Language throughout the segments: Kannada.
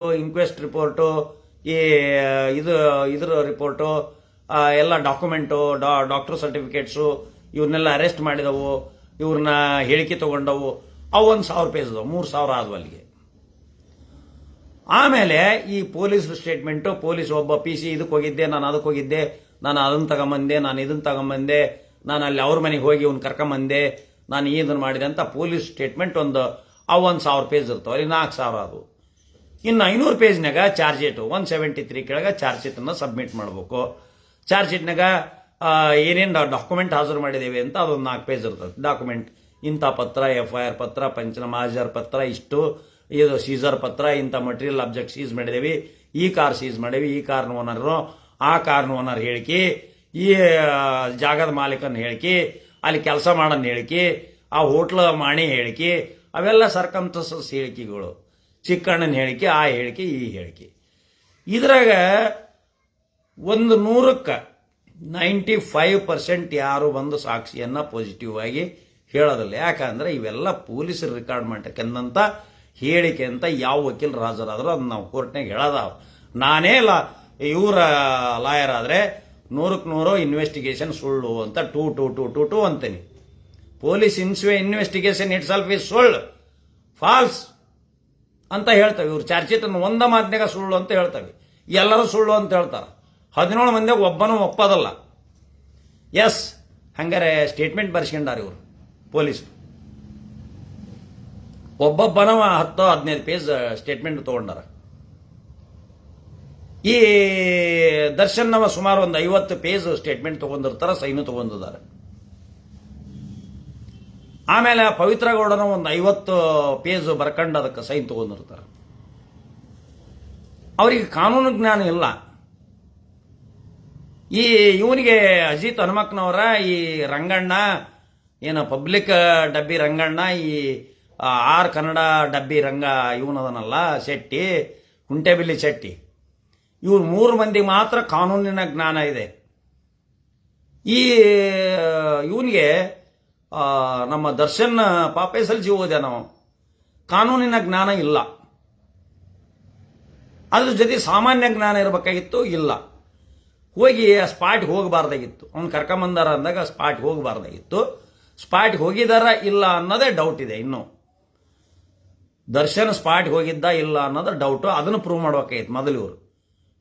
ಇನ್ಕ್ವೆಸ್ಟ್ ರಿಪೋರ್ಟು ಈ ಇದು ಇದ್ರ ರಿಪೋರ್ಟು ಆ, ಎಲ್ಲ ಡಾಕ್ಯುಮೆಂಟು ಡಾಕ್ಟರ್ ಸರ್ಟಿಫಿಕೇಟ್ಸು ಇವ್ರನ್ನೆಲ್ಲ ಅರೆಸ್ಟ್ ಮಾಡಿದವು ಇವ್ರನ್ನ ಹೇಳಿಕೆ ತಗೊಂಡವು ಅವು ಒಂದು ಸಾವಿರ ಪೇಜ್ ಮೂರು ಸಾವಿರ ಆದವು ಅಲ್ಲಿಗೆ. ಆಮೇಲೆ ಈ ಪೊಲೀಸ್ ಸ್ಟೇಟ್ಮೆಂಟು ಪೊಲೀಸ್ ಒಬ್ಬ ಪಿ ಸಿ ಇದಕ್ಕೆ ಹೋಗಿದ್ದೆ ನಾನು ಅದಕ್ಕೆ ಹೋಗಿದ್ದೆ ನಾನು ಅದನ್ನ ತಗೊಂಬಂದೆ ನಾನು ಇದನ್ನು ತಗೊಂಬಂದೆ ನಾನು ಅಲ್ಲಿ ಅವ್ರ ಮನೆಗೆ ಹೋಗಿ ಇವ್ನ ಕರ್ಕೊಂಬಂದೆ ನಾನು ಇದನ್ನು ಮಾಡಿದೆ ಅಂತ ಪೊಲೀಸ್ ಸ್ಟೇಟ್ಮೆಂಟ್ ಒಂದು ಅವು ಒಂದು ಸಾವಿರ ಪೇಜ್ ಇರ್ತಾವೆ ಅಲ್ಲಿ ನಾಲ್ಕು ಸಾವಿರ ಅದು ಇನ್ನು ಐನೂರು ಪೇಜ್ನಾಗ charge sheet one seventy three ಕೆಳಗೆ ಚಾರ್ಜ್ ಶೀಟನ್ನು ಸಬ್ಮಿಟ್ ಮಾಡಬೇಕು. ಚಾರ್ಜ್ ಶೀಟ್ನಾಗ ಏನೇನು ಡಾಕ್ಯುಮೆಂಟ್ ಹಾಜರು ಮಾಡಿದ್ದೇವೆ ಅಂತ ಅದೊಂದು ನಾಲ್ಕು ಪೇಜ್ ಇರ್ತದೆ. ಡಾಕ್ಯುಮೆಂಟ್, ಇಂಥ ಪತ್ರ ಎಫ್ ಐ ಆರ್ ಪತ್ರ, ಪಂಚನಾಮ ಹಾಜರ್ ಪತ್ರ, ಇಷ್ಟು, ಇದು ಸೀಸರ್ ಪತ್ರ, ಇಂಥ ಮಟೀರಿಯಲ್ ಅಬ್ಜೆಕ್ಟ್ ಸೀಸ್ ಮಾಡಿದೇವಿ. ಈ ಕಾರ್ ಸೀಸ್ ಮಾಡೇವಿ ಈ ಕಾರ್ನ ಓನರು ಆ ಕಾರ್ನ ಓನರ್ ಹೇಳಿಕೆ, ಈ ಜಾಗದ ಮಾಲೀಕನ ಹೇಳಿಕೆ, ಅಲ್ಲಿ ಕೆಲಸ ಮಾಡೋನ್ ಹೇಳಿಕೆ, ಆ ಹೋಟ್ಲ ಮಾಣಿ ಹೇಳಿಕೆ, ಅವೆಲ್ಲ ಸರ್ಕಮ್ಟಸಸ್ ಹೇಳಿಕೆಗಳು. ಚಿಕ್ಕಣ್ಣನ ಹೇಳಿಕೆ, ಆ ಹೇಳಿಕೆ, ಈ ಹೇಳಿಕೆ. ಇದ್ರಾಗ ಒಂದು ನೂರಕ್ಕೆ ನೈಂಟಿ ಫೈವ್ ಪರ್ಸೆಂಟ್ ಯಾರು ಬಂದು ಸಾಕ್ಷಿಯನ್ನ ಪಾಸಿಟಿವ್ ಆಗಿ ಹೇಳೋದಿಲ್ಲ. ಯಾಕಂದ್ರೆ ಇವೆಲ್ಲ ಪೊಲೀಸರು ರೆಕಾರ್ಡ್ ಮಾಡ್ತಕ್ಕಂಥ ಹೇಳಿಕೆ ಅಂತ ಯಾವ ವಕೀಲರು ರಾಜರಾದ್ರೂ ಅದನ್ನ ನಾವು ಕೋರ್ಟ್ನಾಗ ಹೇಳೋದಾವ. ನಾನೇ ಲಾ, ಇವರ ಲಾಯರ್ ಆದರೆ ನೂರಕ್ಕೆ ನೂರು ಇನ್ವೆಸ್ಟಿಗೇಷನ್ ಸುಳ್ಳು ಅಂತ two two two two two ಅಂತೀನಿ. ಪೊಲೀಸ್ ಇನ್ಸ್ವೆ ಇನ್ವೆಸ್ಟಿಗೇಷನ್ ಇಟ್ಸ್ ಸೆಲ್ಫ್ ಇಸ್ ಸುಳ್ಳು. ಫಾಲ್ಸ್. ಅಂತ ಹೇಳ್ತವೆ. ಇವ್ರು ಚಾರ್ಜಿತನ ಒಂದ ಮಾತಿನಾಗ ಸುಳ್ಳು ಅಂತ ಹೇಳ್ತವೆ. ಎಲ್ಲರೂ ಸುಳ್ಳು ಅಂತ ಹೇಳ್ತಾರೆ. ಹದಿನೇಳು ಮಂದಿಗೆ ಒಬ್ಬನೂ ಒಪ್ಪದಲ್ಲ. ಎಸ್, ಹಂಗಾರೆ ಸ್ಟೇಟ್ಮೆಂಟ್ ಬರ್ಸ್ಕೊಂಡಾರ ಇವರು, ಪೊಲೀಸ್. ಒಬ್ಬೊಬ್ಬನವ ಹತ್ತು ಹದಿನೈದು ಪೇಜ್ ಸ್ಟೇಟ್ಮೆಂಟ್ ತಗೊಂಡಾರ. ಈ ದರ್ಶನ್ನವ ಸುಮಾರು ಒಂದು ಐವತ್ತು ಪೇಜ್ ಸ್ಟೇಟ್ಮೆಂಟ್ ತಗೊಂಡಿರ್ತಾರ, ಸೈನು ತಗೊಂಡಿದ್ದಾರೆ. ಆಮೇಲೆ ಪವಿತ್ರ ಗೌಡನ ಒಂದು ಐವತ್ತು ಪೇಜ್ ಬರ್ಕಂಡು ಅದಕ್ಕೆ ಸೈನ್ ತಗೊಂಡಿರ್ತಾರೆ. ಅವರಿಗೆ ಕಾನೂನು ಜ್ಞಾನ ಇಲ್ಲ. ಈ ಇವನಿಗೆ ಅಜಿತ್ ಹನುಮಕ್ನವರ ಈ ರಂಗಣ್ಣ, ಏನು ಪಬ್ಲಿಕ್ ಡಬ್ಬಿ ರಂಗಣ್ಣ, ಈ ಆರ್ ಕನ್ನಡ ಡಬ್ಬಿ ರಂಗ ಇವನದನಲ್ಲ, ಶೆಟ್ಟಿ, ಕುಂಟೆಬಿಲ್ಲಿ ಶೆಟ್ಟಿ. ಇವ್ರು ಮೂರು ಮಂದಿ ಮಾತ್ರ ಕಾನೂನಿನ ಜ್ಞಾನ ಇದೆ. ಈ ಇವನಿಗೆ ನಮ್ಮ ದರ್ಶನ್ ಪಾಪೇಸಲ್ಲಿ ಜೀವ ಎಲ್ ಓದ್ಯ ನಾವು. ಕಾನೂನಿನ ಜ್ಞಾನ ಇಲ್ಲ. ಅದ್ರ ಜೊತೆ ಸಾಮಾನ್ಯ ಜ್ಞಾನ ಇರಬೇಕಾಗಿತ್ತು? ಇಲ್ಲ. ಹೋಗಿ ಆ ಸ್ಪಾಟ್ಗೆ ಹೋಗಬಾರ್ದಾಗಿತ್ತು. ಅವ್ನು ಕರ್ಕೊಂಬಂದಾರ ಅಂದಾಗ ಸ್ಪಾಟ್ಗೆ ಹೋಗಬಾರ್ದಾಗಿತ್ತು. ಸ್ಪಾಟ್ಗೆ ಹೋಗಿದಾರ ಇಲ್ಲ ಅನ್ನೋದೇ ಡೌಟ್ ಇದೆ ಇನ್ನು. ದರ್ಶನ್ ಸ್ಪಾಟ್ಗೆ ಹೋಗಿದ್ದ ಇಲ್ಲ ಅನ್ನೋದು ಡೌಟು ಅದನ್ನು ಪ್ರೂವ್ ಮಾಡ್ಬೇಕಾಗಿತ್ತು ಮೊದಲು ಇವರು.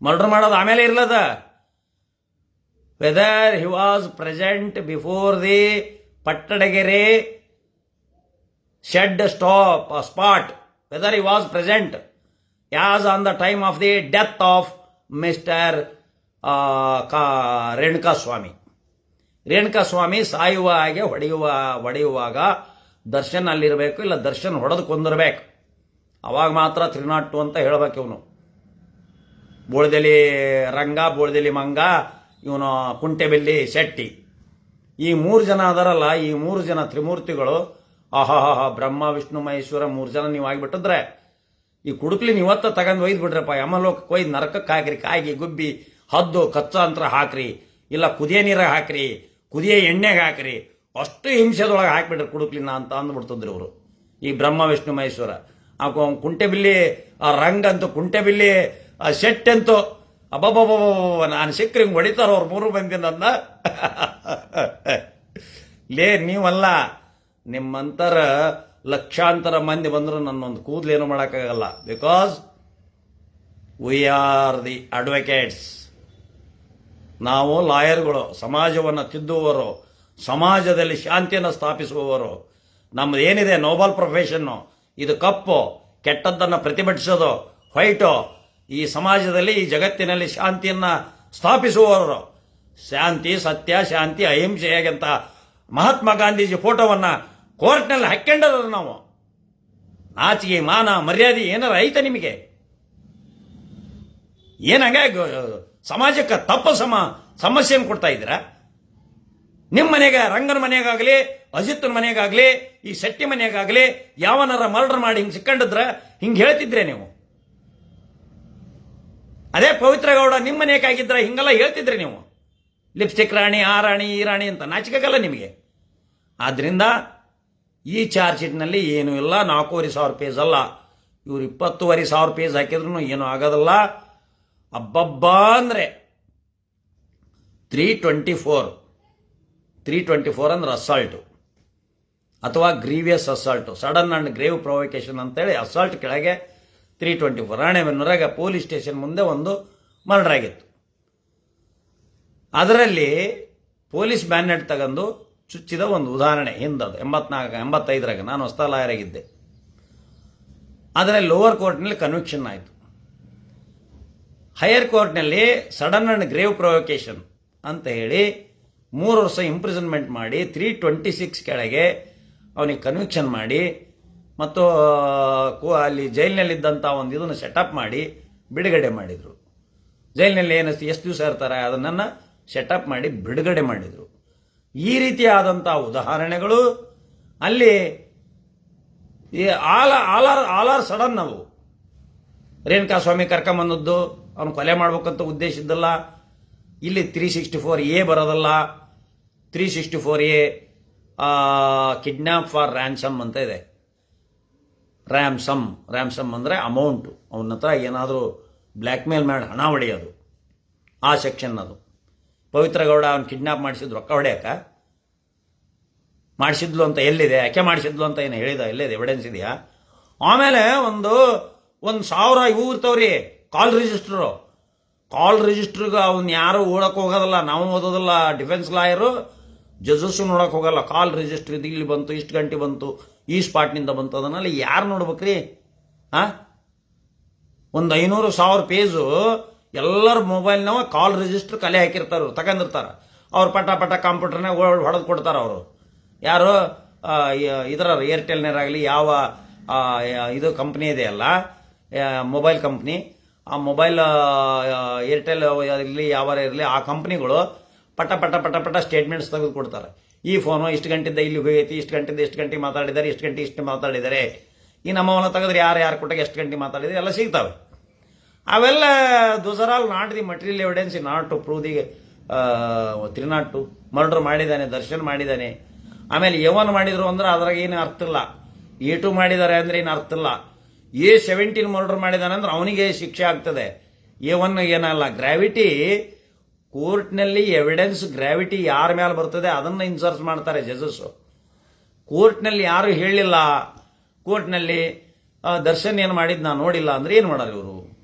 ಮರ್ಡರ್ ಮಾಡೋದು ಆಮೇಲೆ ಇರ್ಲದ? Whether he was present before the Pattadagere shed stop spot whether he was present as on the time of the death of mister Renuka Swamy Renuka Swamy ಸಾಯುವ ಹಾಗೆ ಹೊಡೆಯುವ, ಹೊಡೆಯುವಾಗ ದರ್ಶನ ಅಲ್ಲಿರಬೇಕು, ಇಲ್ಲ ದರ್ಶನ್ ಹೊಡೆದು ಕೊಂದಿರ್ಬೇಕು. ಅವಾಗ ಮಾತ್ರ ತ್ರಿನಾಟು ಅಂತ ಹೇಳ್ಬೇಕು ಇವನು. ಬೋಳ್ದೆಲಿ ರಂಗ, ಬೋಳ್ದೆಲಿ ಮಂಗ, ಇವನು ಕುಂಟೆಬೆಲ್ಲಿ ಶೆಟ್ಟಿ. ಈ ಮೂರು ಜನ ಅದರಲ್ಲ, ಈ ಮೂರು ಜನ ತ್ರಿಮೂರ್ತಿಗಳು ಆಹಾಹಾ ಬ್ರಹ್ಮ, ವಿಷ್ಣು, ಮಹೇಶ್ವರ ಮೂರು ಜನ ನೀವು ಆಗಿಬಿಟ್ಟಿದ್ರೆ, ಈ ಕುಡುಕ್ಲಿ ಇವತ್ತ ತಗೊಂಡು ಒಯ್ದು ಬಿಡ್ರಪ್ಪ, ಯಮಲೋಕಕ್ಕೆ ಒಯ್ದು ನರಕಕ್ಕೆ ಹಾಕ್ರಿ, ಕಾಯಿಗೆ ಗುಬ್ಬಿ, ಹದ್ದು, ಕಚ್ಚಾ ಅಂತರ ಹಾಕ್ರಿ, ಇಲ್ಲ ಕುದಿಯ ನೀರಾಗ ಹಾಕ್ರಿ, ಕುದಿಯ ಎಣ್ಣೆಗೆ ಹಾಕ್ರಿ, ಅಷ್ಟು ಹಿಂಸೆದೊಳಗೆ ಹಾಕಿಬಿಟ್ರೆ ಕುಡುಕ್ಲಿನ ಅಂತ ಅಂದ್ಬಿಡ್ತಿದ್ರು ಇವರು. ಈ ಬ್ರಹ್ಮ, ವಿಷ್ಣು, ಮಹೇಶ್ವರ. ಆ ಕುಂಟೆಬಿಲ್ಲಿ, ಆ ರಂಗ್ ಅಂತೂ ಕುಂಟೆಬಿಲ್ಲಿ, ಆ ಶೆಟ್ ಅಂತೂ ಅಬ್ಬಬ್ಬಬ್ಬ ನಾನು ಸಿಕ್ಕರೆ ಹಿಂಗೆ ಹೊಡಿತಾರ ಅವ್ರು ಮೂರು ಮಂದಿ ನನ್ನ. ಲೇ, ನೀವಲ್ಲ, ನಿಮ್ಮಂತರ ಲಕ್ಷಾಂತರ ಮಂದಿ ಬಂದರೂ ನನ್ನೊಂದು ಕೂದಲೇನು ಮಾಡೋಕ್ಕಾಗಲ್ಲ. Because we are the advocates ನಾವು ಲಾಯರ್ಗಳು, ಸಮಾಜವನ್ನು ತಿದ್ದುವವರು, ಸಮಾಜದಲ್ಲಿ ಶಾಂತಿಯನ್ನು ಸ್ಥಾಪಿಸುವವರು. ನಮ್ದು ಏನಿದೆ ನೋಬಲ್ ಪ್ರೊಫೆಷನ್ನು ಇದು ಕಪ್ಪು, ಕೆಟ್ಟದ್ದನ್ನು ಪ್ರತಿಭಟಿಸೋದು ವೈಟು ಈ ಸಮಾಜದಲ್ಲಿ ಈ ಜಗತ್ತಿನಲ್ಲಿ ಶಾಂತಿಯನ್ನು ಸ್ಥಾಪಿಸುವವರು. ಶಾಂತಿ, ಸತ್ಯ, ಶಾಂತಿ, ಅಹಿಂಸೆ ಹೇಗಂತ ಮಹಾತ್ಮ ಗಾಂಧೀಜಿ ಫೋಟೋವನ್ನು ಕೋರ್ಟ್ನಲ್ಲಿ ಹಾಕ್ಕೊಂಡದ ನಾವು. ನಾಚಿಗೆ ಮಾನ, ಮರ್ಯಾದೆ ಏನಾರ ಐತ ನಿಮಗೆ? ಏನಂಗ ಸಮಾಜಕ್ಕೆ ತಪ್ಪ ಸಮ ಸಮಸ್ಯೆಯನ್ನು ಕೊಡ್ತಾ ಇದ್ದೀರಾ? ನಿಮ್ಮ ಮನೆಗೆ, ರಂಗನ ಮನೆಗಾಗಲಿ ಅಜಿತ್ನ ಮನೆಗಾಗಲಿ, ಈ ಶೆಟ್ಟಿ ಮನೆಗಾಗಲಿ ಯಾವನಾರ ಮರ್ಡರ್ ಮಾಡಿ ಹಿಂಗೆ ಸಿಕ್ಕಂಡಿದ್ರ ಹಿಂಗೆ ಹೇಳ್ತಿದ್ರೆ ನೀವು? ಅದೇ ಪವಿತ್ರ ಗೌಡ ನಿಮ್ಮ ಮನೆಗಾಗಿದ್ರ ಹಿಂಗೆಲ್ಲ ಹೇಳ್ತಿದ್ರಿ ನೀವು. ಲಿಪ್ಸ್ಟಿಕ್ ರಾಣಿ, ಆ ರಾಣಿ, ಈ ರಾಣಿ ಅಂತ ನಾಚಿಕೆಗಲ್ಲ ನಿಮಗೆ. ಆದ್ದರಿಂದ ಈ ಚಾರ್ಜ್ ಶೀಟ್ನಲ್ಲಿ ಏನೂ ಇಲ್ಲ, ನಾಲ್ಕೂವರೆ ಸಾವಿರ ಪೇಜ್ ಅಲ್ಲ. ಇವ್ರು ಇಪ್ಪತ್ತುವರೆ ಸಾವಿರ ಪೇಜ್ ಹಾಕಿದ್ರು ಏನೂ ಆಗೋದಲ್ಲ. ಅಬ್ಬಬ್ಬಾ ಅಂದರೆ three twenty four three twenty four ಅಂದ್ರೆ ಅಸಾಲ್ಟು ಅಥವಾ grievous assault sudden and grave provocation ಅಂತೇಳಿ ಅಸಾಲ್ಟ್ ಕೆಳಗೆ ತ್ರೀ ಟ್ವೆಂಟಿ ಫೋರ್. ರಾಣೆಬೆನ್ನೂರಾಗ ಪೊಲೀಸ್ ಸ್ಟೇಷನ್ ಮುಂದೆ ಒಂದು ಮರ್ಡರ್ ಆಗಿತ್ತು ಅದರಲ್ಲಿ ಪೊಲೀಸ್ ಬ್ಯಾನೆಟ್ ತಗೊಂಡು ಚುಚ್ಚಿದ ಒಂದು ಉದಾಹರಣೆ ಹಿಂದದು ಎಂಬತ್ನಾಲ್ಕು, ಎಂಬತ್ತೈದರಾಗ. ನಾನು ಹೊಸ ಲಾಯರಾಗಿದ್ದೆ. ಆದರೆ ಲೋವರ್ ಕೋರ್ಟ್ನಲ್ಲಿ ಕನ್ವಿಕ್ಷನ್ ಆಯಿತು. ಹೈಯರ್ ಕೋರ್ಟ್ನಲ್ಲಿ ಸಡನ್ ಅಂಡ್ ಗ್ರೇವ್ ಪ್ರೊವೊಕೇಶನ್ ಅಂತ ಹೇಳಿ ಮೂರು ವರ್ಷ ಇಂಪ್ರಿಸನ್ಮೆಂಟ್ ಮಾಡಿ, ತ್ರೀ ಟ್ವೆಂಟಿ ಸಿಕ್ಸ್ ಕೆಳಗೆ ಅವನಿಗೆ ಕನ್ವಿಕ್ಷನ್ ಮಾಡಿ ಮತ್ತು ಅಲ್ಲಿ ಜೈಲಿನಲ್ಲಿದ್ದಂಥ ಒಂದು ಇದನ್ನು ಸೆಟಪ್ ಮಾಡಿ ಬಿಡುಗಡೆ ಮಾಡಿದರು. ಜೈಲಿನಲ್ಲಿ ಏನು ಎಷ್ಟು ದಿವಸ ಇರ್ತಾರೆ ಅದನ್ನು ಸೆಟಪ್ ಮಾಡಿ ಬಿಡುಗಡೆ ಮಾಡಿದರು. ಈ ರೀತಿಯಾದಂಥ ಉದಾಹರಣೆಗಳು ಅಲ್ಲಿ ಈ ಆಲ, ಆಲಾರ್ ಆಲಾರ್ ಸಡನ್ ನಾವು. ರೇಣುಕಾ ಸ್ವಾಮಿ ಕರ್ಕೊಂಬಂದದ್ದು, ಅವನು ಕೊಲೆ ಮಾಡ್ಬೇಕಂತ ಉದ್ದೇಶ ಇದ್ದಲ್ಲ. ಇಲ್ಲಿ three sixty four A ಬರೋದಲ್ಲ. Three sixty four A kidnap for ransom ಅಂತ ಇದೆ. ರ್ಯಾಮ್ಸಮ್. ರ್ಯಾಮ್ಸಮ್ ಅಂದರೆ ಅಮೌಂಟು ಅವನ ಹತ್ರ ಏನಾದರೂ ಬ್ಲ್ಯಾಕ್ ಮೇಲ್ ಮಾಡಿ ಹಣ ಹೊಡೆಯೋದು. ಆ ಸೆಕ್ಷನ್ ಅದು. ಪವಿತ್ರ ಗೌಡ ಅವ್ನು ಕಿಡ್ನಾಪ್ ಮಾಡಿಸಿದ್ರು ರೊಕ್ಕ ಹೊಡೆಯಕ್ಕ ಮಾಡಿಸಿದ್ಲು ಅಂತ ಎಲ್ಲಿದೆ? ಯಾಕೆ ಮಾಡಿಸಿದ್ಲು ಅಂತ ಏನು ಹೇಳಿದ? ಎಲ್ಲಿದೆ? ಎವಿಡೆನ್ಸ್ ಇದೆಯಾ? ಆಮೇಲೆ ಒಂದು ಒಂದು ಸಾವಿರ ಇವು ಇರ್ತಾವ್ರಿ ಕಾಲ್ ರಿಜಿಸ್ಟ್ರು ಕಾಲ್ ರಿಜಿಸ್ಟ್ರಿಗೆ ಅವ್ನು ಯಾರು ಓಡಕ್ಕೆ ಹೋಗೋದಲ್ಲ, ನಾವು ಓದೋದಲ್ಲ ಡಿಫೆನ್ಸ್ ಲಾಯರು ಜಜಸ್ಸು ನೋಡೋಕೆ ಹೋಗಲ್ಲ ಕಾಲ್ ರಿಜಿಸ್ಟ್ರ್ ಇದು ಇಲ್ಲಿ ಬಂತು, ಇಷ್ಟು ಗಂಟೆ ಬಂತು. ಈ ಸ್ಪಾಟ್ನಿಂದ ಬಂತು ಅದನ್ನಲ್ಲಿ ಯಾರು ನೋಡ್ಬೇಕ್ರಿ? ಆ? ಒಂದು ಐನೂರು ಸಾವಿರ ಪೇಜು ಎಲ್ಲರ ಮೊಬೈಲ್ನವ ಕಾಲ್ ರಿಜಿಸ್ಟರ್ ಕಲೆ ಹಾಕಿರ್ತಾರ, ತಗೊಂಡಿರ್ತಾರ. ಅವ್ರು ಪಟ ಪಟ ಕಂಪ್ಯೂಟರ್ನಾಗ ಹೊಡೆದು ಕೊಡ್ತಾರ ಅವರು. ಯಾರು? ಇದರ ಏರ್ಟೆಲ್ನರಾಗಲಿ ಯಾವ ಇದು ಕಂಪ್ನಿ ಇದೆಯಲ್ಲ ಮೊಬೈಲ್ ಕಂಪ್ನಿ ಆ ಮೊಬೈಲ್ ಏರ್ಟೆಲ್ ಇರಲಿ ಯಾವ ಇರಲಿ, ಆ ಕಂಪ್ನಿಗಳು ಪಟ ಪಟ ಪಟ ಪಟ ಸ್ಟೇಟ್ಮೆಂಟ್ಸ್ ತೆಗೆದು ಕೊಡ್ತಾರೆ. ಈ ಫೋನು ಇಷ್ಟು ಗಂಟೆಯಿಂದ ಇಲ್ಲಿ ಹೋಗೈತಿ, ಇಷ್ಟು ಗಂಟೆಯಿಂದ ಇಷ್ಟು ಗಂಟೆ ಮಾತಾಡಿದ್ದಾರೆ, ಇಷ್ಟು ಗಂಟೆ ಇಷ್ಟು ಮಾತಾಡಿದ್ದಾರೆ. ಈ ನಮ್ಮವನ ತೆಗೆದ್ರೆ ಯಾರು ಯಾರು ಕೊಟ್ಟಾಗ ಎಷ್ಟು ಗಂಟೆ ಮಾತಾಡಿದ್ರೆ ಎಲ್ಲ ಸಿಗ್ತಾವೆ. ಅವೆಲ್ಲ those are all not the material evidence not to prove the ತ್ರಿನಾಟು not to murder ಮಾಡಿದ್ದಾನೆ, ದರ್ಶನ್ ಮಾಡಿದ್ದಾನೆ. ಆಮೇಲೆ ಯವನ್ ಮಾಡಿದ್ರು ಅಂದ್ರೆ ಅದ್ರಾಗ ಏನು ಅರ್ಥ ಇಲ್ಲ. ಎ ಟು ಮಾಡಿದ್ದಾರೆ ಅಂದ್ರೆ ಏನು ಅರ್ಥ ಇಲ್ಲ. ಎ ಸೆವೆಂಟೀನ್ ಮರ್ಡರ್ ಮಾಡಿದಾನೆ ಅಂದ್ರೆ ಅವನಿಗೆ ಶಿಕ್ಷೆ ಆಗ್ತದೆ. ಎ ಒನ್ ಏನಲ್ಲ, ಗ್ರಾವಿಟಿ ಕೋರ್ಟ್ನಲ್ಲಿ ಎವಿಡೆನ್ಸ್ ಗ್ರಾವಿಟಿ ಯಾರ ಮೇಲೆ ಬರ್ತದೆ ಅದನ್ನು ಇನ್ಸರ್ಚ್ ಮಾಡ್ತಾರೆ ಜಜಸ್ಸು ಕೋರ್ಟ್ನಲ್ಲಿ ಯಾರು ಹೇಳಿಲ್ಲ, ಕೋರ್ಟ್ನಲ್ಲಿ ದರ್ಶನ್ ಏನು ಮಾಡಿದ್ದು ನಾನು ನೋಡಿಲ್ಲ ಅಂದ್ರೆ ಏನು ಮಾಡೋರು ಇವರು?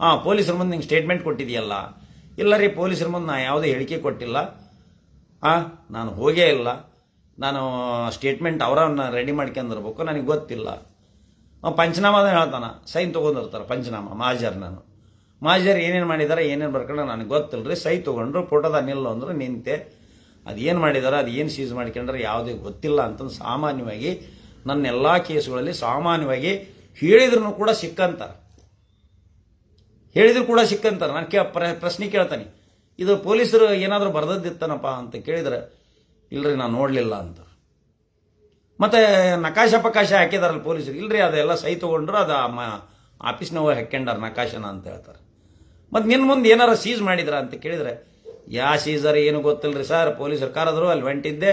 ಹಾಂ ಪೊಲೀಸರ ಮುಂದೆ ನಿಂಗೆ ಸ್ಟೇಟ್ಮೆಂಟ್ ಕೊಟ್ಟಿದೆಯಲ್ಲ? ಇಲ್ಲ ರೀ, ಪೊಲೀಸರ ಮುಂದೆ ನಾ ಯಾವುದೇ ಹೇಳಿಕೆ ಕೊಟ್ಟಿಲ್ಲ. ಆ, ನಾನು ಹೋಗೇ ಇಲ್ಲ. ನಾನು ಸ್ಟೇಟ್ಮೆಂಟ್ ಅವರನ್ನ ರೆಡಿ ಮಾಡ್ಕೊಂಡಿರ್ಬೇಕು ನನಗೆ ಗೊತ್ತಿಲ್ಲ. ಪಂಚನಾಮ ಪಂಚನಾಮದ ಹೇಳ್ತಾನ ಸೈನ್ ತೊಗೊಂಡಿರ್ತಾರೆ ಪಂಚನಾಮ, ಮಾಜರ್ ನಾನು. ಮಾಜರ್ ಏನೇನು ಮಾಡಿದ್ದಾರೆ ಏನೇನು ಬರ್ಕೊಂಡು ನನಗೆ ಗೊತ್ತಿಲ್ಲ ರೀ ಸೈ ತೊಗೊಂಡ್ರು, ಫೋಟೋದ ನಿಲ್ಲ ಅಂದ್ರೆ ನಿಂತೆ. ಅದೇನು ಮಾಡಿದಾರೆ, ಅದು ಏನು ಸೀಸ್ ಮಾಡ್ಕೊಂಡ್ರೆ ಯಾವುದೇ ಗೊತ್ತಿಲ್ಲ ಅಂತಂದು ಸಾಮಾನ್ಯವಾಗಿ ನನ್ನ ಎಲ್ಲ ಕೇಸುಗಳಲ್ಲಿ ಸಾಮಾನ್ಯವಾಗಿ ಹೇಳಿದ್ರು ಕೂಡ ಸಿಕ್ಕಂತಾರೆ. ಹೇಳಿದ್ರು ಕೂಡ ಸಿಕ್ಕಂತಾರೆ. ನಾನು ಕೇ, ಪ್ರ- ಪ್ರಶ್ನೆ ಕೇಳ್ತಾನೆ. ಇದು ಪೊಲೀಸರು ಏನಾದರೂ ಬರ್ದದ್ದಿತ್ತನಪ್ಪ ಅಂತ ಕೇಳಿದ್ರೆ ಇಲ್ಲರಿ ನಾನು ನೋಡಲಿಲ್ಲ ಅಂತ. ಮತ್ತೆ ನಕಾಶ ಪಕಾಶ ಹಾಕಿದಾರಲ್ಲ ಪೊಲೀಸರು. ಇಲ್ಲರಿ ಅದೆಲ್ಲ ಸೈ ತೊಗೊಂಡ್ರು, ಅದು ಆಫೀಸ್ನವ ಹಾಕ್ಯಂಡಾರ ನಕಾಶನ ಅಂತ ಹೇಳ್ತಾರೆ. ಮತ್ತೆ ನಿನ್ನ ಮುಂದೆ ಏನಾರ ಸೀಸ್ ಮಾಡಿದ್ರ ಅಂತ ಕೇಳಿದ್ರೆ, ಯಾ ಸೀಸರ್ ಏನು ಗೊತ್ತಿಲ್ಲರಿ ಸರ್ ಪೊಲೀಸರು ಕರೆದ್ರು ಅಲ್ಲಿ ಹೊಂಟಿದ್ದೆ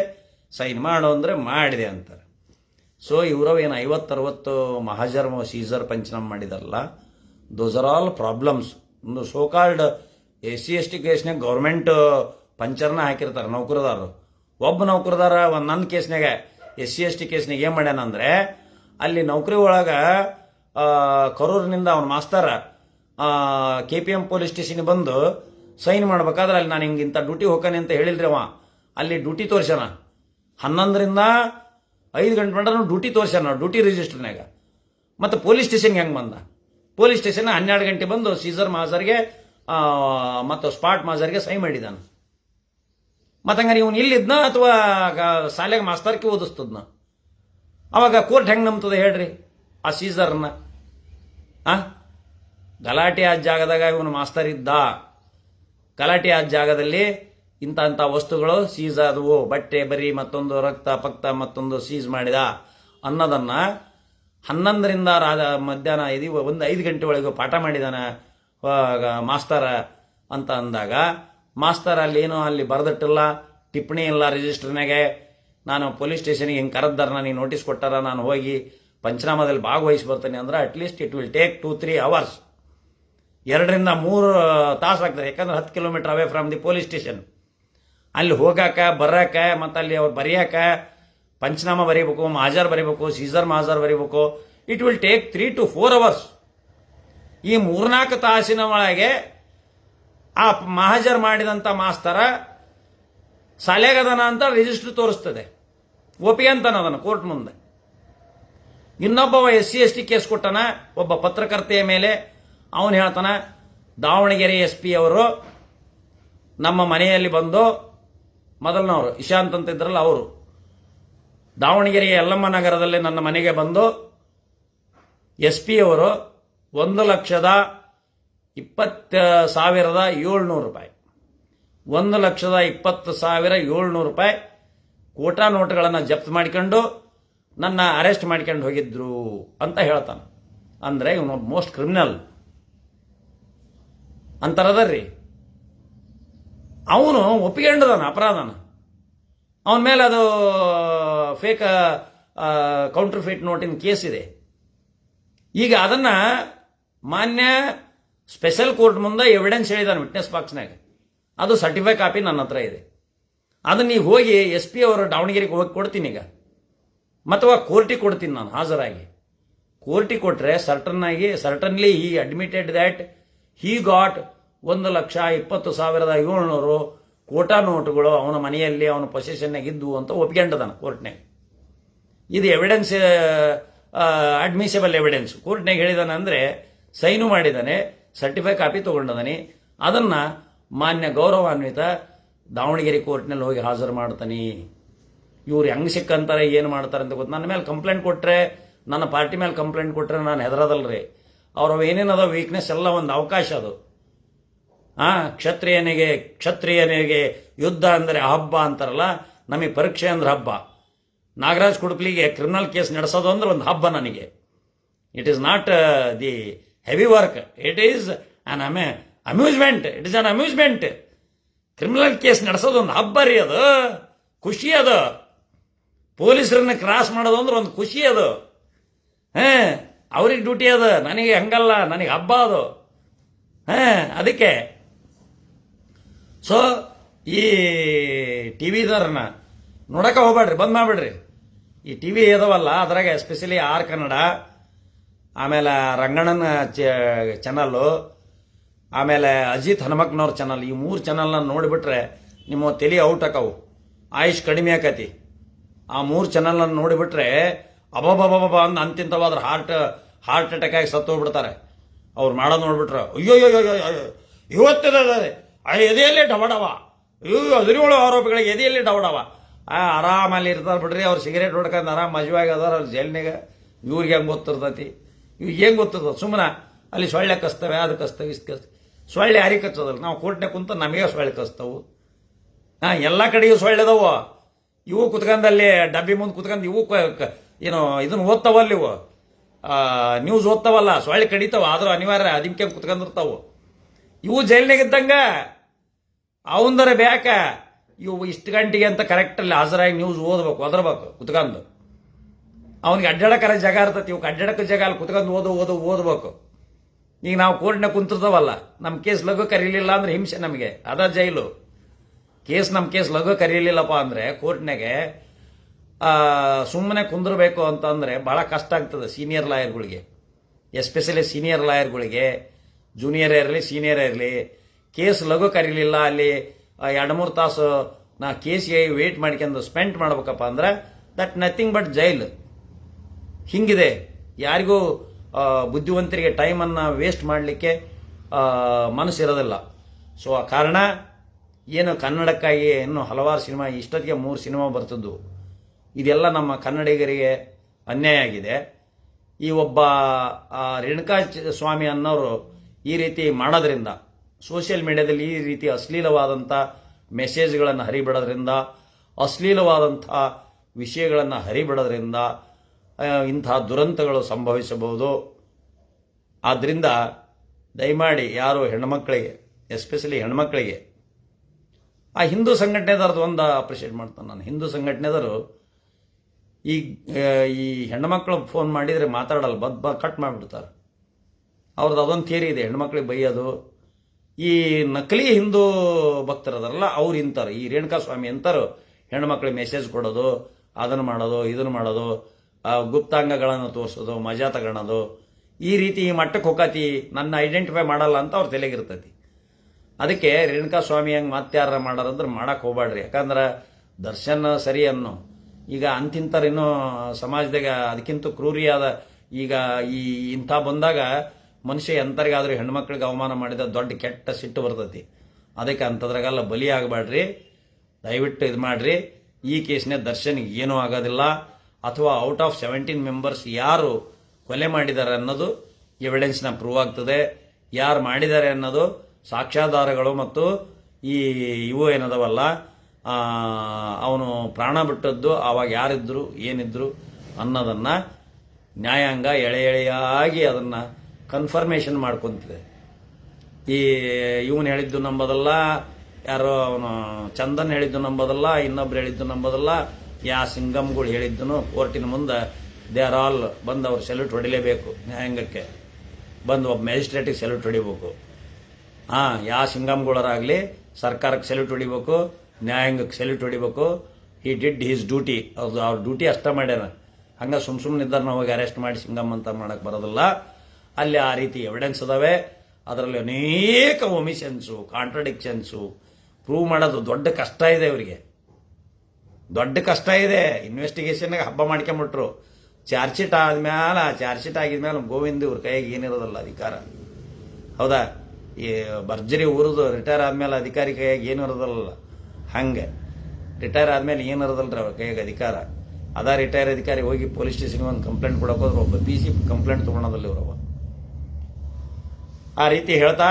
ಸೈನ್ ಮಾಡು ಅಂದರೆ ಮಾಡಿದೆ ಅಂತಾರೆ. ಸೊ ಇವರು ಏನು ಐವತ್ತರವತ್ತು ಮಹಾಜರ್ಮ ಸೀಸರ್ ಪಂಚನಾಮ ಮಾಡಿದಾರಲ್ಲ ದೋಸ್ ಆರ್ ಆಲ್ ಪ್ರಾಬ್ಲಮ್ಸ್ ಒಂದು so called S C S T ಕೇಸ್ನಾಗ government ಪಂಚರ್ನ ಹಾಕಿರ್ತಾರೆ ನೌಕರದಾರರು ಒಬ್ಬ ನೌಕರದಾರ ಒಂದು ನನ್ನ ಕೇಸ್ನಾಗ ಎಸ್ ಸಿ ಎಸ್ ಟಿ ಕೇಸ್ನಾಗ ಏನು ಮಾಡ್ಯಾನ ಅಂದ್ರೆ, ಅಲ್ಲಿ ನೌಕರಿ ಒಳಗೆ ಕರೂರಿನಿಂದ ಅವ್ನ ಮಾಸ್ತರ ಕೆ ಪಿ ಎಂ ಪೊಲೀಸ್ ಸ್ಟೇಷನ್ಗೆ ಬಂದು ಸೈನ್ ಮಾಡ್ಬೇಕಾದ್ರೆ ಅಲ್ಲಿ ನಾನು ಹಿಂಗೆ ಇಂಥ ಡ್ಯೂಟಿ ಹೋಗ್ತಾನೆ ಅಂತ ಹೇಳಿಲ್ರಿ ಅವ. ಅಲ್ಲಿ ಡ್ಯೂಟಿ ತೋರ್ಸ್ಯಾನ. ಹನ್ನೊಂದರಿಂದ ಐದು ಗಂಟೆ ಮಟ್ಟ ಡ್ಯೂಟಿ ತೋರ್ಸ್ಯಾನ ಡ್ಯೂಟಿ ರಿಜಿಸ್ಟರ್ನಾಗ ಮತ್ತು ಪೊಲೀಸ್ ಸ್ಟೇಷನ್ಗೆ ಹೆಂಗೆ ಬಂದ? ಪೊಲೀಸ್ ಸ್ಟೇಷನ್ ಹನ್ನೆರಡು ಗಂಟೆ ಬಂದು ಸೀಸರ್ ಮಾಜರ್ಗೆ ಮತ್ತು ಸ್ಪಾಟ್ ಮಾಜರ್ಗೆ ಸೈನ್ ಮಾಡಿದಾನೆ. ಮತ್ತು ಹಂಗಾರೆ ಇವನು ಇಲ್ಲಿದ್ನ ಅಥವಾ ಶಾಲೆಗೆ ಮಾಸ್ತರ್ಗೆ ಓದಿಸ್ತದ್ನ? ಅವಾಗ ಕೋರ್ಟ್ ಹೆಂಗೆ ನಂಬ್ತದೆ ಹೇಳ್ರಿ? ಆ ಸೀಸರ್ನ ಆ? ಗಲಾಟೆ ಆದ ಜಾಗದಾಗ ಇವನು ಮಾಸ್ತರ್ ಇದ್ದ. ಗಲಾಟೆ ಆದ ಜಾಗದಲ್ಲಿ ಇಂಥ ಇಂಥ ವಸ್ತುಗಳು ಸೀಸ್ ಆದವು. ಬಟ್ಟೆ, ಬರಿ, ಮತ್ತೊಂದು ರಕ್ತ, ಪಕ್ತ, ಮತ್ತೊಂದು ಸೀಸ್ ಮಾಡಿದ. ಅನ್ನೋದನ್ನು ಹನ್ನೊಂದರಿಂದ ರಾಜ ಮಧ್ಯಾಹ್ನ ಇದು ಒಂದು ಐದು ಗಂಟೆ ಒಳಗೆ ಪಾಠ ಮಾಡಿದಾನೆ ಮಾಸ್ತರ ಅಂತ ಅಂದಾಗ ಮಾಸ್ತರ್ ಅಲ್ಲಿ ಏನೋ ಅಲ್ಲಿ ಬರೆದಿಟ್ಟಿಲ್ಲ. ಟಿಪ್ಪಣಿ ಇಲ್ಲ ರಿಜಿಸ್ಟರ್ನಾಗೆ ನಾನು ಪೊಲೀಸ್ ಸ್ಟೇಷನ್ಗೆ ಹಿಂಗೆ ಕರೆದಾರ ನನಗೆ ನೋಟಿಸ್ ಕೊಟ್ಟಾರ, ನಾನು ಹೋಗಿ ಪಂಚನಾಮದಲ್ಲಿ ಭಾಗವಹಿಸಿ ಬರ್ತೇನೆ ಅಂದ್ರೆ at least it will take two three hours ಎರಡರಿಂದ ಮೂರು ತಾಸು ಆಗ್ತದೆ. ಯಾಕಂದ್ರೆ ಹತ್ತು kilometre away from the police station ಅಲ್ಲಿ ಹೋಗಾಕ, ಬರಾಕ, ಮತ್ತು ಅಲ್ಲಿ ಅವ್ರು ಬರೆಯಾಕ, ಪಂಚನಾಮ ಬರೀಬೇಕು, ಮಾಜಾರ್ ಬರೀಬೇಕು, ಸೀಸರ್ ಮಾಜಾರ್ ಬರೀಬೇಕು it will take three to four hours ಈ ಮೂರ್ನಾಲ್ಕು ತಾಸಿನ ಒಳಗೆ ಆ ಮಹಾಜರ್ ಮಾಡಿದಂಥ ಮಾಸ್ತರ ಸಲೆಗದನ ಅಂತ ರಿಜಿಸ್ಟ್ರ್ ತೋರಿಸ್ತದೆ. ಒಪ್ಪಿಗೆ ಅಂತಾನ ಅದನ್ನು, ಕೋರ್ಟ್ ಮುಂದೆ. ಇನ್ನೊಬ್ಬವ S C, S T case ಕೊಟ್ಟನ, ಒಬ್ಬ ಪತ್ರಕರ್ತೆಯ ಮೇಲೆ ಅವನು ಹೇಳ್ತಾನೆ, ದಾವಣಗೆರೆ ಎಸ್ ಪಿ ಅವರು ನಮ್ಮ ಮನೆಯಲ್ಲಿ ಬಂದು ಮೊದಲನವರು, ಇಶಾಂತ್ ಅಂತ ಇದ್ರಲ್ಲ ಅವರು. ದಾವಣಗೆರೆ ಯಲ್ಲಮ್ಮ ನಗರದಲ್ಲಿ ನನ್ನ ಮನೆಗೆ ಬಂದು ಎಸ್ ಪಿ ಅವರು ಒಂದು ಲಕ್ಷದ ಇಪ್ಪತ್ತ ಸಾವಿರದ ಏಳ್ನೂರು ರೂಪಾಯಿ. ಒಂದು ಲಕ್ಷದ ಇಪ್ಪತ್ತು ಸಾವಿರ ಏಳ್ನೂರು ರೂಪಾಯಿ ಕೋಟಾ ನೋಟ್ಗಳನ್ನು ಜಪ್ತ್ ಮಾಡಿಕೊಂಡು ನನ್ನ ಅರೆಸ್ಟ್ ಮಾಡ್ಕೊಂಡು ಹೋಗಿದ್ರು ಅಂತ ಹೇಳ್ತಾನೆ. ಅಂದರೆ ಇವನು ಮೋಸ್ಟ್ ಕ್ರಿಮಿನಲ್ ಅಂತಾರದರ್ರಿ ಅವನು ಒಪ್ಪಿಗೆಂಡದಾನ, ಅಪರಾಧನ. ಅವನ ಮೇಲೆ ಅದು ಫೇಕ್ ಕೌಂಟರ್ ಫೀಟ್ ನೋಟಿನ ಕೇಸ್ ಇದೆ. ಈಗ ಅದನ್ನ ಮಾನ್ಯ ಸ್ಪೆಷಲ್ ಕೋರ್ಟ್ ಮುಂದೆ ಎವಿಡೆನ್ಸ್ ಹೇಳಿದಾನೆ ವಿಟ್ನೆಸ್ ಬಾಕ್ಸ್ನಾಗ ಅದು ಸರ್ಟಿಫೈ ಕಾಪಿ ನನ್ನ ಹತ್ರ ಇದೆ. ಅದನ್ನ ನೀವು ಹೋಗಿ ಎಸ್ ಪಿ ಅವರು ದಾವಣಗೆರೆಗೆ ಹೋಗಿ ಕೊಡ್ತೀನಿ ಈಗ. ಅಥವಾ ಕೋರ್ಟಿಗೆ ಕೊಡ್ತೀನಿ ನಾನು ಹಾಜರಾಗಿ. ಕೋರ್ಟಿಗೆ ಕೊಟ್ಟರೆ ಸರ್ಟನ್ ಆಗಿ ಸರ್ಟನ್ಲಿ ಈ ಅಡ್ಮಿಟೆಡ್ ದ್ಯಾಟ್ ಹಿ ಗಾಟ್ ಒಂದು ಲಕ್ಷ ಇಪ್ಪತ್ತು ಸಾವಿರದ ಏಳ್ನೂರು ಕೋಟಾ ನೋಟುಗಳು ಅವನ ಮನೆಯಲ್ಲಿ, ಅವನ ಪೊಸೆಷನ್ನಾಗ ಇದ್ದು ಅಂತ ಒಪ್ಕೊಂಡದನ ಕೋರ್ಟ್ನಾಗ ಇದು ಎವಿಡೆನ್ಸ್ ಅಡ್ಮಿಸಿಬಲ್ ಎವಿಡೆನ್ಸ್ ಕೋರ್ಟ್ನಾಗ ಹೇಳಿದಾನೆ ಅಂದರೆ ಸೈನು ಮಾಡಿದ್ದಾನೆ ಸರ್ಟಿಫೈ ಕಾಪಿ ತೊಗೊಂಡದಾನೆ. ಅದನ್ನ ಮಾನ್ಯ ಗೌರವಾನ್ವಿತ ದಾವಣಗೆರೆ ಕೋರ್ಟ್ನಲ್ಲಿ ಹೋಗಿ ಹಾಜರು ಮಾಡ್ತಾನೆ. ಇವ್ರು ಹೆಂಗ್ ಸಿಕ್ಕಂತಾರೆ, ಏನು ಮಾಡ್ತಾರೆ ಅಂತ ಗೊತ್ತು. ನನ್ನ ಮೇಲೆ ಕಂಪ್ಲೇಂಟ್ ಕೊಟ್ಟರೆ ನನ್ನ ಪಾರ್ಟಿ ಮೇಲೆ ಕಂಪ್ಲೇಂಟ್ ಕೊಟ್ಟರೆ ನಾನು ಹೆದರದಲ್ರಿ. ಅವ್ರ ಏನೇನದ ವೀಕ್ನೆಸ್ ಎಲ್ಲ ಒಂದು ಅವಕಾಶ ಅದು. ಆ, ಕ್ಷತ್ರಿಯನಿಗೆ ಕ್ಷತ್ರಿಯನಿಗೆ ಯುದ್ಧ ಅಂದರೆ ಹಬ್ಬ ಅಂತಾರಲ್ಲ, ನಮಗೆ ಪರೀಕ್ಷೆ ಅಂದ್ರೆ ಹಬ್ಬ. ನಾಗರಾಜ್ ಕುಡುಕ್ಲಿಗೆ ಕ್ರಿಮಿನಲ್ ಕೇಸ್ ನಡೆಸೋದು ಅಂದ್ರೆ ಒಂದು ಹಬ್ಬ ನನಗೆ. It is not the heavy work it is an Ame amusement it is an amusement criminal case ನಡೆಸೋದು ಒಂದು ಹಬ್ಬ ರೀ ಅದು. ಖುಷಿ ಅದು. ಪೊಲೀಸರನ್ನ ಕ್ರಾಸ್ ಮಾಡೋದು ಅಂದ್ರೆ ಒಂದು ಖುಷಿ ಅದು. ಹಾ ಅವ್ರಿಗೆ ಡ್ಯೂಟಿ ಅದ, ನನಗೆ ಹಂಗಲ್ಲ, ನನಗೆ ಹಬ್ಬ ಅದು. ಹಾ, ಅದಕ್ಕೆ. ಸೊ ಈ ಟಿ ವಿದವ್ರನ್ನ ನೋಡಕ್ಕೆ ಹೋಗ್ಬೇಡ್ರಿ, ಬಂದ್ ಮಾಡ್ಬೇಡ್ರಿ. ಈ ಟಿ ವಿ ಇದಾವಲ್ಲ ಅದ್ರಾಗ ಎಸ್ಪೆಷಲಿ ಆರ್ ಕನ್ನಡ, ಆಮೇಲೆ ರಂಗಣ್ಣನ ಚಾನಲ್ಲು ಆಮೇಲೆ ಅಜಿತ್ ಹನುಮಕ್ನವ್ರ ಚಾನಲ್ ಈ ಮೂರು ಚಾನಲ್ನ ನೋಡಿಬಿಟ್ರೆ ನಿಮ್ಮ ತಲೆ ಔಟ್ ಆಕವು. ಆಯುಷ್ ಕಡಿಮೆ ಆಕತಿ. ಆ ಮೂರು ಚಾನಲ್ನ ನೋಡಿಬಿಟ್ರೆ ಅಬಬಬಬ ಅಂದ್ ಅಂತಿಂತವಾದ್ರೆ ಹಾರ್ಟ್ ಹಾರ್ಟ್ ಅಟ್ಯಾಕ್ ಆಗಿ ಸತ್ತು ಹೋಗ್ಬಿಡ್ತಾರೆ. ಅವ್ರು ಮಾಡೋದು ನೋಡ್ಬಿಟ್ರೆ ಅಯ್ಯೋ ಅಯ್ಯೋ ಅಯ್ಯೋ ಅಯ್ಯೋ ಇವತ್ತಿದ ಆ ಎದೆಯಲ್ಲೇ ಡವಡವ ಅಯ್ಯೋ ಹದಿನೇಳು ಆರೋಪಿಗಳಿಗೆ ಎದೆಯಲ್ಲಿ ಡವಡವ. ಆ, ಆರಾಮಲ್ಲಿ ಇರ್ತಾರೆ ಬಿಡ್ರಿ, ಅವ್ರು ಸಿಗರೇಟ್ ಹೊಡ್ಕೊಂಡು ಆರಾಮ್ ಮಜವಾಗಿ ಅದಾರ ಅವ್ರ ಜೈಲ್ನಾಗ. ಇವ್ರಿಗೆ ಹೆಂಗೆ ಗೊತ್ತಿರ್ತೈತಿ? ಇವ್ರಿಗೆ ಹೆಂಗೆ ಗೊತ್ತಿರ್ತದೆ? ಸುಮ್ಮನೆ ಅಲ್ಲಿ ಸೊಳ್ಳೆ ಕಸ್ತವೆ, ಅದು ಕಸ್ತವೆ, ಇಷ್ಟು ಕಸ್ತವೆ. ಸೊಳ್ಳೆ ಯಾರಿಗೆ ಕಚ್ಚೋದಲ್ಲ? ನಾವು ಕೋರ್ಟ್ನಾಗ ಕುಂತ ನಮಗೆ ಸೊಳ್ಳೆ ಕಸ್ತವು. ಹಾಂ, ಎಲ್ಲ ಕಡೆಗೂ ಸೊಳ್ಳೆ ಅದಾವ. ಇವು ಕುತ್ಕೊಂಡಲ್ಲಿ ಡಬ್ಬಿ ಮುಂದೆ ಕುತ್ಕೊಂಡು ಇವು ಏನು, ಇದನ್ನ ಓದ್ತಾವಲ್ಲ ಇವು. ನ್ಯೂಸ್ ಓದ್ತಾವಲ್ಲ, ಸೊಳ್ಳೆ ಕಡಿತಾವ, ಆದ್ರೂ ಅನಿವಾರ್ಯ ಅದಕ್ಕೆ ಕುತ್ಕೊಂಡಿರ್ತಾವು. ಇವು ಜೈಲ್ನಾಗ ಇದ್ದಂಗ, ಅವಂದರ ಬ್ಯಾಕ, ಇವು ಇಷ್ಟು ಗಂಟೆಗೆ ಅಂತ ಕರೆಕ್ಟಲ್ಲಿ ಹಾಜರಾಗಿ ನ್ಯೂಸ್ ಓದ್ಬೇಕು, ಒದರ್ಬೇಕು, ಕುತ್ಕೊಂಡು. ಅವನಿಗೆ ಅಡ್ಡಾಡಕರ ಜಾಗ ಇರ್ತೈತಿ ಇವ್ ಅಡ್ಡಾಡಕ ಜಾಗ ಅಲ್ಲಿ ಕುತ್ಕೊಂಡು ಓದು ಓದು, ಓದ್ಬೇಕು. ಈಗ ನಾವು ಕೋರ್ಟ್ನಾಗ ಕುಂತಿರ್ತಾವಲ್ಲ ನಮ್ಮ ಕೇಸ್ ಲಘು ಕರೀಲಿಲ್ಲ ಅಂದ್ರೆ ಹಿಂಸೆ ನಮಗೆ, ಅದ ಜೈಲು. ಕೇಸ್ ನಮ್ಮ ಕೇಸ್ ಲಘು ಕರೀಲಿಲ್ಲಪ್ಪ ಅಂದ್ರೆ ಕೋರ್ಟ್ನಾಗೆ ಸುಮ್ಮನೆ ಕುಂದಿರಬೇಕು ಅಂತಂದರೆ ಭಾಳ ಕಷ್ಟ ಆಗ್ತದೆ ಸೀನಿಯರ್ ಲಾಯರ್ಗಳಿಗೆ ಎಸ್ಪೆಷಲಿ ಸೀನಿಯರ್ ಲಾಯರ್ಗಳಿಗೆ ಜೂನಿಯರ್ ಇರಲಿ ಸೀನಿಯರ್ ಇರಲಿ. ಕೇಸ್ ಲಘು ಕರೀಲಿಲ್ಲ, ಅಲ್ಲಿ ಎರಡು ಮೂರು ತಾಸು ನಾ ಕೇಸಿಗೆ ವೇಟ್ ಮಾಡ್ಕೊಂಡು ಸ್ಪೆಂಡ್ ಮಾಡ್ಬೇಕಪ್ಪ ಅಂದ್ರೆ ದಟ್ ನಥಿಂಗ್ ಬಟ್ ಜೈಲ್ ಹಿಂಗಿದೆ. ಯಾರಿಗೂ ಬುದ್ಧಿವಂತರಿಗೆ ಟೈಮನ್ನು ವೇಸ್ಟ್ ಮಾಡಲಿಕ್ಕೆ ಮನಸ್ಸಿರೋದಿಲ್ಲ ಸೊ ಆ ಕಾರಣ, ಏನು ಕನ್ನಡಕ್ಕಾಗಿ ಇನ್ನೂ ಹಲವಾರು ಸಿನಿಮಾ, ಇಷ್ಟೊತ್ತಿಗೆ ಮೂರು ಸಿನಿಮಾ ಬರ್ತಿದ್ವು ಇದೆಲ್ಲ ನಮ್ಮ ಕನ್ನಡಿಗರಿಗೆ ಅನ್ಯಾಯ ಆಗಿದೆ. ಈ ಒಬ್ಬ ರೇಣುಕಾ ಸ್ವಾಮಿ ಅನ್ನೋರು ಈ ರೀತಿ ಮಾಡೋದ್ರಿಂದ, ಸೋಷಿಯಲ್ ಮೀಡಿಯಾದಲ್ಲಿ ಈ ರೀತಿ ಅಶ್ಲೀಲವಾದಂಥ ಮೆಸೇಜ್ಗಳನ್ನು ಹರಿಬಿಡೋದ್ರಿಂದ, ಅಶ್ಲೀಲವಾದಂಥ ವಿಷಯಗಳನ್ನು ಹರಿಬಿಡೋದ್ರಿಂದ ಇಂಥ ದುರಂತಗಳು ಸಂಭವಿಸಬಹುದು. ಆದ್ದರಿಂದ ದಯಮಾಡಿ ಯಾರು ಹೆಣ್ಮಕ್ಕಳಿಗೆ ಎಸ್ಪೆಷಲಿ ಹೆಣ್ಮಕ್ಕಳಿಗೆ ಆ ಹಿಂದೂ ಸಂಘಟನೆದವ್ರದ್ದು ಒಂದು ಅಪ್ರಿಷಿಯೇಟ್ ಮಾಡ್ತಾನೆ ನಾನು. ಹಿಂದೂ ಸಂಘಟನೆದವರು ಈ ಈ ಹೆಣ್ಮಕ್ಳು ಫೋನ್ ಮಾಡಿದರೆ ಮಾತಾಡಲ್ಲ, ಬದ್, ಬ ಕಟ್ ಮಾಡಿಬಿಡ್ತಾರೆ. ಅವ್ರದ್ದು ಅದೊಂದು ಥಿಯರಿ ಇದೆ ಹೆಣ್ಮಕ್ಳಿಗೆ ಬೈಯೋದು. ಈ ನಕಲಿ ಹಿಂದೂ ಭಕ್ತರದಾರಲ್ಲ ಅವ್ರು ಇಂತಾರೆ ಈ ರೇಣುಕಾ ಸ್ವಾಮಿ ಅಂತಾರು ಹೆಣ್ಮಕ್ಳಿಗೆ ಮೆಸೇಜ್ ಕೊಡೋದು, ಅದನ್ನು ಮಾಡೋದು, ಇದನ್ನು ಮಾಡೋದು ಗುಪ್ತಾಂಗಗಳನ್ನು ತೋರಿಸೋದು, ಮಜಾ ಈ ರೀತಿ ಈ ಮಟ್ಟಕ್ಕೆ ಹೋಗತಿ ನನ್ನ ಐಡೆಂಟಿಫೈ ಮಾಡಲ್ಲ ಅಂತ ಅವ್ರ ತಲೆಗಿರ್ತೈತಿ ಅದಕ್ಕೆ ರೇಣುಕಾ ಸ್ವಾಮಿ ಹಂಗೆ ಮತ್ತಾರ ಮಾಡಾರಂದ್ರೆ ಮಾಡಕ್ಕೆ ಹೋಗ್ಬೇಡ್ರಿ ಯಾಕಂದ್ರೆ ದರ್ಶನ ಸರಿ ಅನ್ನೋ ಈಗ ಅಂತಿಂತರ ಇನ್ನೂ ಸಮಾಜದಾಗ ಅದಕ್ಕಿಂತ ಕ್ರೂರಿಯಾದ ಈಗ ಈ ಇಂಥ ಬಂದಾಗ ಮನುಷ್ಯ ಎಂತರಿಗಾದ್ರೂ ಹೆಣ್ಮಕ್ಳಿಗೆ ಅವಮಾನ ಮಾಡಿದ ದೊಡ್ಡ ಕೆಟ್ಟ ಸಿಟ್ಟು ಬರ್ತೈತಿ. ಅದಕ್ಕೆ ಅಂಥದ್ರಾಗೆಲ್ಲ ಬಲಿ ಆಗಬೇಡ್ರಿ ದಯವಿಟ್ಟು ಇದು ಮಾಡ್ರಿ. ಈ ಕೇಸ್ನೇ ದರ್ಶನ್ಗೆ ಏನೂ ಆಗೋದಿಲ್ಲ. ಅಥವಾ ಔಟ್ ಆಫ್ ಸೆವೆಂಟೀನ್ ಮೆಂಬರ್ಸ್ ಯಾರು ಕೊಲೆ ಮಾಡಿದ್ದಾರೆ ಅನ್ನೋದು ಎವಿಡೆನ್ಸ್ನ ಪ್ರೂವ್ ಆಗ್ತದೆ. ಯಾರು ಮಾಡಿದ್ದಾರೆ ಅನ್ನೋದು ಸಾಕ್ಷ್ಯಾಧಾರಗಳು ಮತ್ತು ಈ ಇವು ಏನದವಲ್ಲ ಅವನು ಪ್ರಾಣ ಬಿಟ್ಟದ್ದು, ಆವಾಗ ಯಾರಿದ್ರು, ಏನಿದ್ರು ಅನ್ನೋದನ್ನ ನ್ಯಾಯಾಂಗ ಎಳೆ ಎಳೆಯಾಗಿ ಅದನ್ನ ಕನ್ಫರ್ಮೇಷನ್ ಮಾಡ್ಕೊಂತಿದೆ. ಈ ಇವನು ಹೇಳಿದ್ದು ನಂಬೋದಲ್ಲ, ಯಾರೋ ಅವನು ಚಂದನ್ ಹೇಳಿದ್ದು ನಂಬೋದಲ್ಲ, ಇನ್ನೊಬ್ರು ಹೇಳಿದ್ದು ನಂಬೋದಲ್ಲ, ಯಾ ಸಿಂಗಮ್ಗಳು ಹೇಳಿದ್ದನು ಕೋರ್ಟಿನ ಮುಂದೆ ದೇ ಆರ್ ಆಲ್ ಬಂದು ಅವ್ರು ಸೆಲ್ಯೂಟ್ ಹೊಡಿಲೇಬೇಕು ನ್ಯಾಯಾಂಗಕ್ಕೆ. ಬಂದು ಒಬ್ಬ ಮ್ಯಾಜಿಸ್ಟ್ರೇಟಿಗೆ ಸೆಲ್ಯೂಟ್ ಹೊಡಿಬೇಕು. ಹಾಂ ಯಾವ ಸಿಂಗಮ್ಗಳರಾಗಲಿ ಸರ್ಕಾರಕ್ಕೆ ಸೆಲ್ಯೂಟ್ ಹೊಡಿಬೇಕು ನ್ಯಾಯಾಂಗಕ್ಕೆ ಸೆಲ್ಯೂಟ್ ಹೊಡಿಬೇಕು. ಈ ಡಿಡ್ ಹೀಸ್ ಡ್ಯೂಟಿ ಅವ್ರದ್ದು ಅವ್ರ ಡ್ಯೂಟಿ ಅಷ್ಟೇ ಮಾಡ್ಯಾರ. ಹಂಗೆ ಸುಮ್ ಸುಮ್ಮನೆ ನಾವು ಹೋಗಿ ಅರೆಸ್ಟ್ ಮಾಡಿ ಸಿಂಗಮ್ ಅಂತ ಮಾಡಕ್ಕೆ ಬರೋದಿಲ್ಲ. ಅಲ್ಲಿ ಆ ರೀತಿ ಎವಿಡೆನ್ಸ್ ಅದಾವೆ. ಅದರಲ್ಲಿ ಅನೇಕ ಒಮಿಷನ್ಸು ಕಾಂಟ್ರಡಿಕ್ಷನ್ಸು ಪ್ರೂವ್ ಮಾಡೋದು ದೊಡ್ಡ ಕಷ್ಟ ಇದೆ ಅವರಿಗೆ ದೊಡ್ಡ ಕಷ್ಟ ಇದೆ. ಇನ್ವೆಸ್ಟಿಗೇಷನ್ಗೆ ಹಬ್ಬ ಮಾಡ್ಕೊಂಬಿಟ್ರು. ಚಾರ್ಜ್ ಶೀಟ್ ಆದ್ಮೇಲೆ ಚಾರ್ಜ್ ಶೀಟ್ ಆಗಿದ್ಮೇಲೆ ಗೋವಿಂದ ಇವ್ರ ಕೈಗೆ ಏನಿರೋದಲ್ಲ ಅಧಿಕಾರ. ಹೌದಾ? ಈ ಭರ್ಜರಿ ಊರದು ರಿಟೈರ್ ಆದ್ಮೇಲೆ ಅಧಿಕಾರಿ ಕೈಯಾಗಿ ಏನು ಇರೋದಲ್ಲ ಹಂಗೆ. ರಿಟೈರ್ ಆದಮೇಲೆ ಏನು ಇರೋದಲ್ರಿ ಅವ್ರ ಕೈಯಾಗ ಅಧಿಕಾರ? ಅದ ರಿಟೈರ್ ಅಧಿಕಾರಿ ಹೋಗಿ ಪೊಲೀಸ್ ಸ್ಟೇಷನ್ಗೆ ಒಂದು ಕಂಪ್ಲೇಂಟ್ ಕೊಡಕ್ಕೆ ಹೋದ್ರೆ, ಒಬ್ಬ ಪಿ ಸಿ ಕಂಪ್ಲೇಂಟ್ ತೊಗೊಳೋದಿಲ್ಲ ಇವ್ರವ ಆ ರೀತಿ ಹೇಳ್ತಾ,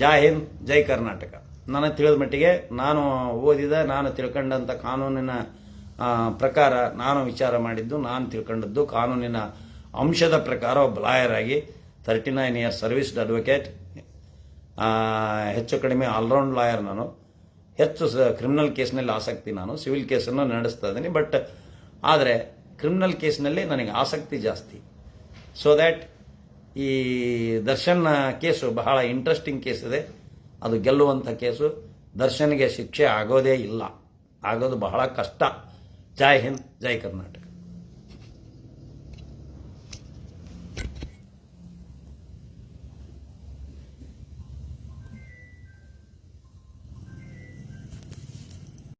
ಜಾ ಹಿಂದ್, ಜೈ ಕರ್ನಾಟಕ. ನನಗೆ ತಿಳಿದ ಮಟ್ಟಿಗೆ ನಾನು ಓದಿದ, ನಾನು ತಿಳ್ಕೊಂಡಂಥ ಕಾನೂನಿನ ಪ್ರಕಾರ ನಾನು ವಿಚಾರ ಮಾಡಿದ್ದು, ನಾನು ತಿಳ್ಕೊಂಡದ್ದು ಕಾನೂನಿನ ಅಂಶದ ಪ್ರಕಾರ ಒಬ್ಬ ಲಾಯರ್ ಆಗಿ thirty nine year serviced advocate ಹೆಚ್ಚು ಕಡಿಮೆ ಆಲ್ರೌಂಡ್ ಲಾಯರ್ ನಾನು. ಹೆಚ್ಚು ಸ ಕ್ರಿಮಿನಲ್ ಕೇಸ್ನಲ್ಲಿ ಆಸಕ್ತಿ ನಾನು ಸಿವಿಲ್ ಕೇಸನ್ನು ನಡೆಸ್ತಾ ಇದ್ದೀನಿ. ಬಟ್ ಆದರೆ ಕ್ರಿಮಿನಲ್ ಕೇಸ್ನಲ್ಲಿ ನನಗೆ ಆಸಕ್ತಿ ಜಾಸ್ತಿ. ಸೊ ದ್ಯಾಟ್ ಈ ದರ್ಶನ್ ಕೇಸು ಬಹಳ ಇಂಟ್ರೆಸ್ಟಿಂಗ್ ಕೇಸ್ ಇದೆ. ಅದು ಗೆಲ್ಲುವಂಥ ಕೇಸು ದರ್ಶನ್ಗೆ ಶಿಕ್ಷೆ ಆಗೋದೇ ಇಲ್ಲ. ಆಗೋದು ಬಹಳ ಕಷ್ಟ. ಜೈ ಹಿಂದ್, ಜೈ ಕರ್ನಾಟಕ.